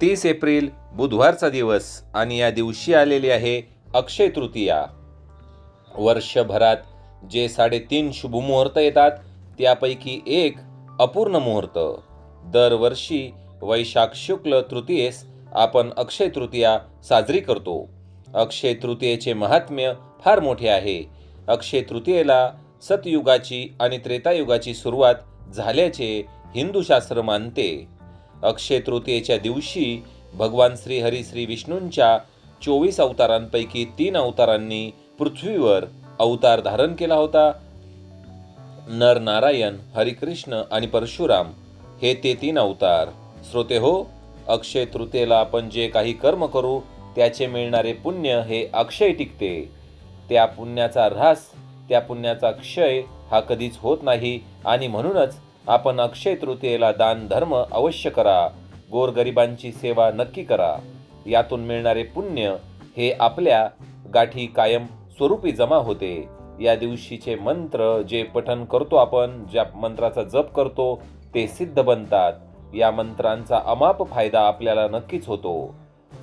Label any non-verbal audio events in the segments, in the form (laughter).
तीस एप्रिल बुधवारचा दिवस आणि या दिवशी आलेली आहे अक्षय तृतीया. वर्षभरात जे साडेतीन शुभमुहूर्त येतात त्यापैकी एक अपूर्ण मुहूर्त. दरवर्षी वैशाख शुक्ल तृतीयेस आपण अक्षय तृतीया साजरी करतो. अक्षय तृतीयेचे महात्म्य फार मोठे आहे. अक्षय तृतीयेला सतयुगाची आणि त्रेतायुगाची सुरुवात झाल्याचे हिंदू शास्त्र मानते. अक्षय तृतीयेच्या दिवशी भगवान श्री हरी श्री विष्णूंच्या चोवीस अवतारांपैकी तीन अवतारांनी पृथ्वीवर अवतार धारण केला होता. नर नारायण हरिकृष्ण आणि परशुराम हे ते तीन अवतार. श्रोते हो अक्षय तृतीयेला आपण जे काही कर्म करू त्याचे मिळणारे पुण्य हे अक्षय टिकते. त्या पुण्याचा ऱ्हास त्या पुण्याचा क्षय हा कधीच होत नाही आणि म्हणूनच आपण अक्षय तृतीयेला दान धर्म अवश्य करा. गोरगरिबांची सेवा नक्की करा. यातून मिळणारे पुण्य हे आपल्या गाठी कायम स्वरूपी जमा होते. या दिवशीचे मंत्र जे पठन करतो आपण ज्या मंत्राचा जप करतो ते सिद्ध बनतात. या मंत्रांचा अमाप फायदा आपल्याला नक्कीच होतो.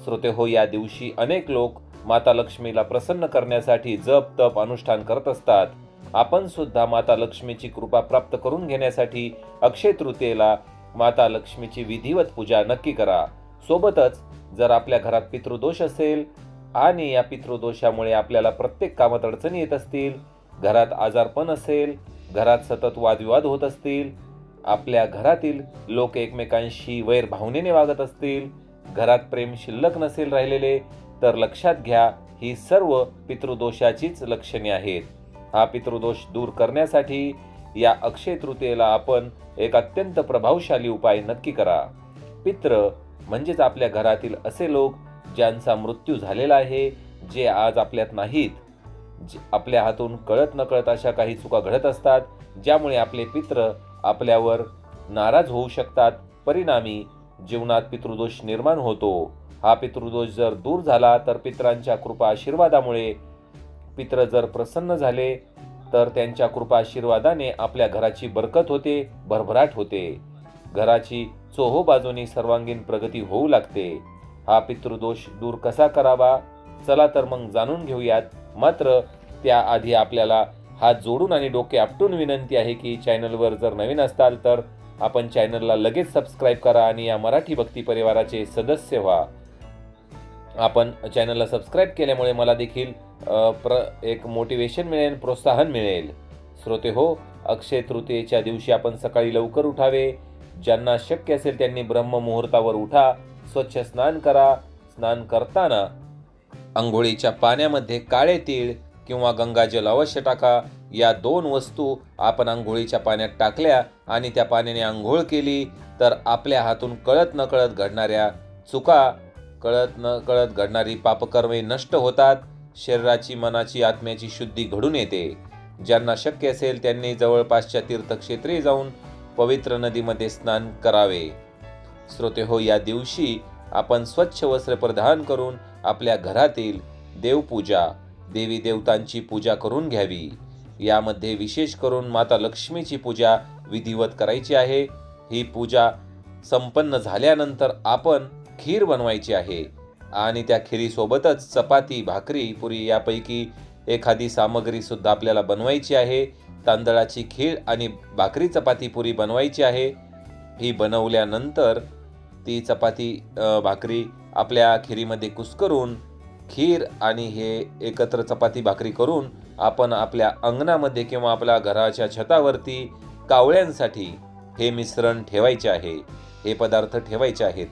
श्रोते हो या दिवशी अनेक लोक माता लक्ष्मीला प्रसन्न करण्यासाठी जप तप अनुष्ठान करत असतात. आपण सुद्धा माता लक्ष्मीची कृपा प्राप्त करून घेण्यासाठी अक्षय तृतीयेला माता लक्ष्मीची विधिवत पूजा नक्की करा. सोबतच जर आपल्या घरात पितृदोष असेल आणि या पितृदोषामुळे आपल्याला प्रत्येक कामात अडचणी येत असतील घरात आजारपण असेल घरात सतत वादविवाद होत असतील आपल्या घरातील लोक एकमेकांशी वैर भावनेने वागत असतील घरात प्रेम शिल्लक नसेल राहिलेले तर लक्षात घ्या ही सर्व पितृदोषाचीच लक्षणे आहेत. हा पितृदोष दूर करण्यासाठी या अक्षय तृतीयेला आपण एक अत्यंत प्रभावशाली उपाय नक्की करा. पित्र म्हणजेच आपल्या घरातील असे लोक ज्यांचा मृत्यू झालेला आहे जे आज आपल्यात नाहीत आपल्या हातून कळत नकळत अशा काही चुका घडत असतात ज्यामुळे आपले पित्र आपल्यावर नाराज होऊ शकतात. परिणामी जीवनात पितृदोष निर्माण होतो. हा पितृदोष जर दूर झाला तर पित्रांच्या कृपा आशीर्वादामुळे पित्र जर प्रसन्न झाले तर त्यांच्या कृपा आशीर्वादाने आपल्या घराची बरकत होते भरभराट होते. घराची चोहो बाजूनी सर्वांगीण प्रगती होऊ लागते. हा पितृदोष दूर कसा करावा? चला तर मग जाणून घेऊयात. मात्र त्याआधी आपल्याला हात जोडून आणि डोके आपटून विनंती आहे की चॅनलवर जर नवीन असताल तर आपण चॅनलला लगेच सबस्क्राईब करा आणि या मराठी भक्ती परिवाराचे सदस्य व्हा. आपण चॅनलला सबस्क्राईब केल्यामुळे मला देखील प्र एक मोटिवेशन मिळेल प्रोत्साहन मिळेल. श्रोते हो अक्षय तृतीयेच्या दिवशी आपण सकाळी लवकर उठावे. ज्यांना शक्य असेल त्यांनी ब्रह्ममुहूर्तावर उठा स्वच्छ स्नान करा. स्नान करताना आंघोळीच्या पाण्यामध्ये काळे तीळ किंवा गंगाजल अवश्य टाका. या दोन वस्तू आपण आंघोळीच्या पाण्यात टाकल्या आणि त्या पाण्याने आंघोळ केली तर आपल्या हातून कळत नकळत घडणाऱ्या चुका कळत न कळत घडणारी पापकर्मे नष्ट होतात. शरीराची मनाची आत्म्याची शुद्धी घडून येते. ज्यांना शक्य असेल त्यांनी जवळपासच्या तीर्थक्षेत्री जाऊन पवित्र नदीमध्ये स्नान करावे. श्रोते हो या दिवशी आपण स्वच्छ वस्त्र परिधान करून आपल्या घरातील देवपूजा देवी देवतांची पूजा करून घ्यावी. यामध्ये विशेष करून माता लक्ष्मीची पूजा विधिवत करायची आहे. ही पूजा संपन्न झाल्यानंतर आपण खीर बनवायची आहे. आणि त्या खिरीसोबतच चपाती भाकरी पुरी यापैकी एखादी सामग्रीसुद्धा आपल्याला बनवायची आहे. तांदळाची खीर आणि भाकरी चपाती पुरी बनवायची आहे. ही बनवल्यानंतर ती चपाती भाकरी आपल्या खिरीमध्ये कुस्करून खीर आणि हे एकत्र चपाती भाकरी करून आपण आपल्या अंगणामध्ये किंवा आपल्या घराच्या छतावरती कावळ्यांसाठी हे मिश्रण ठेवायचे आहे. हे पदार्थ ठेवायचे आहेत.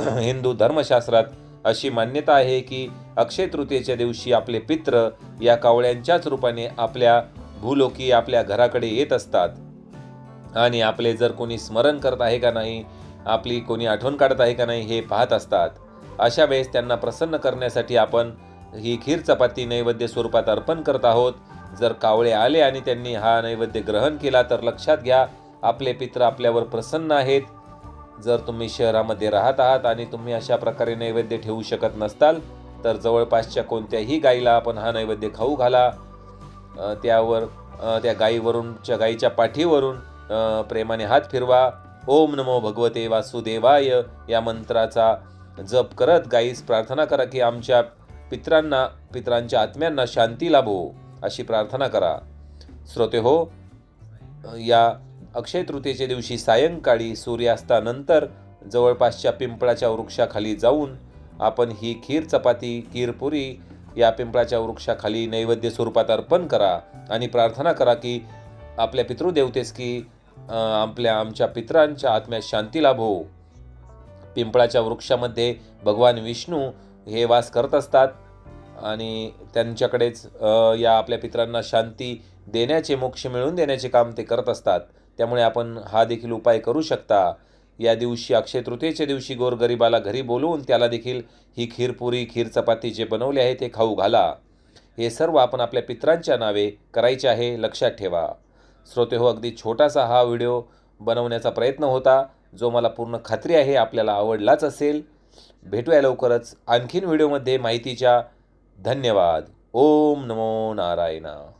(clears throat) हिंदू धर्मशास्त्रात अशी मान्यता आहे की अक्षय तृतीयेच्या दिवशी आपले पित्र या कावळ्यांच्याच रूपाने आपल्या भूलोकी आपल्या घराकडे येत असतात. आणि आपले जर कोणी स्मरण करत आहे का नाही आपली कोणी आठवण काढत आहे का नाही हे पाहत असतात. अशा वेळेस त्यांना प्रसन्न करण्यासाठी आपण ही खीर चपाती नैवेद्य स्वरूपात अर्पण करत आहोत. जर कावळे आले आणि त्यांनी हा नैवेद्य ग्रहण केला तर लक्षात घ्या आपले पित्र आपल्यावर प्रसन्न आहेत. जर तुम्ही शहरामध्ये राहत आहात आणि तुम्ही अशा प्रकारे नैवेद्य ठेवू शकत नसताल तर जवळपासच्या कोणत्याही गाईला आपण हा नैवेद्य खाऊ घाला. त्यावर त्या गाईवरूनच्या गाईच्या पाठीवरून प्रेमाने हात फिरवा. ओम नमो भगवते वासुदेवाय. या मंत्राचा जप करत गाईस प्रार्थना करा की आमच्या पित्रांना पित्रांच्या आत्म्यांना शांती लाभो अशी प्रार्थना करा. श्रोते हो या अक्षय तृतीयेच्या दिवशी सायंकाळी सूर्यास्तानंतर जवळपासच्या पिंपळाच्या वृक्षाखाली जाऊन आपण ही खीर चपाती खीरपुरी या पिंपळाच्या वृक्षाखाली नैवेद्य स्वरूपात अर्पण करा आणि प्रार्थना करा की आपल्या पितृदेवतेस की आपल्या आमच्या पित्रांच्या आत्म्यात शांती लाभो. पिंपळाच्या वृक्षामध्ये भगवान विष्णू हे वास करत असतात आणि त्यांच्याकडेच या आपल्या पित्रांना शांती देण्याचे मोक्ष मिळवून देण्याचे काम ते करत असतात. त्यामुळे आपण हा देखील उपाय करू शकता. या दिवशी अक्षय तृतीयेच्या दिवशी गोरगरिबाला घरी बोलवून त्याला देखील ही खीरपुरी खीर चपाती जे बनवले आहे ते खाऊ घाला. हे सर्व आपण आपल्या पित्रांच्या नावे करायचे आहे लक्षात ठेवा. श्रोते हो अगदी छोटासा हा व्हिडिओ बनवण्याचा प्रयत्न होता. जो मला पूर्ण खात्री आहे आपल्याला आवडलाच असेल. भेटूया लवकरच आणखीन व्हिडिओमध्ये माहितीच्या धन्यवाद. ओम नमो नारायणा.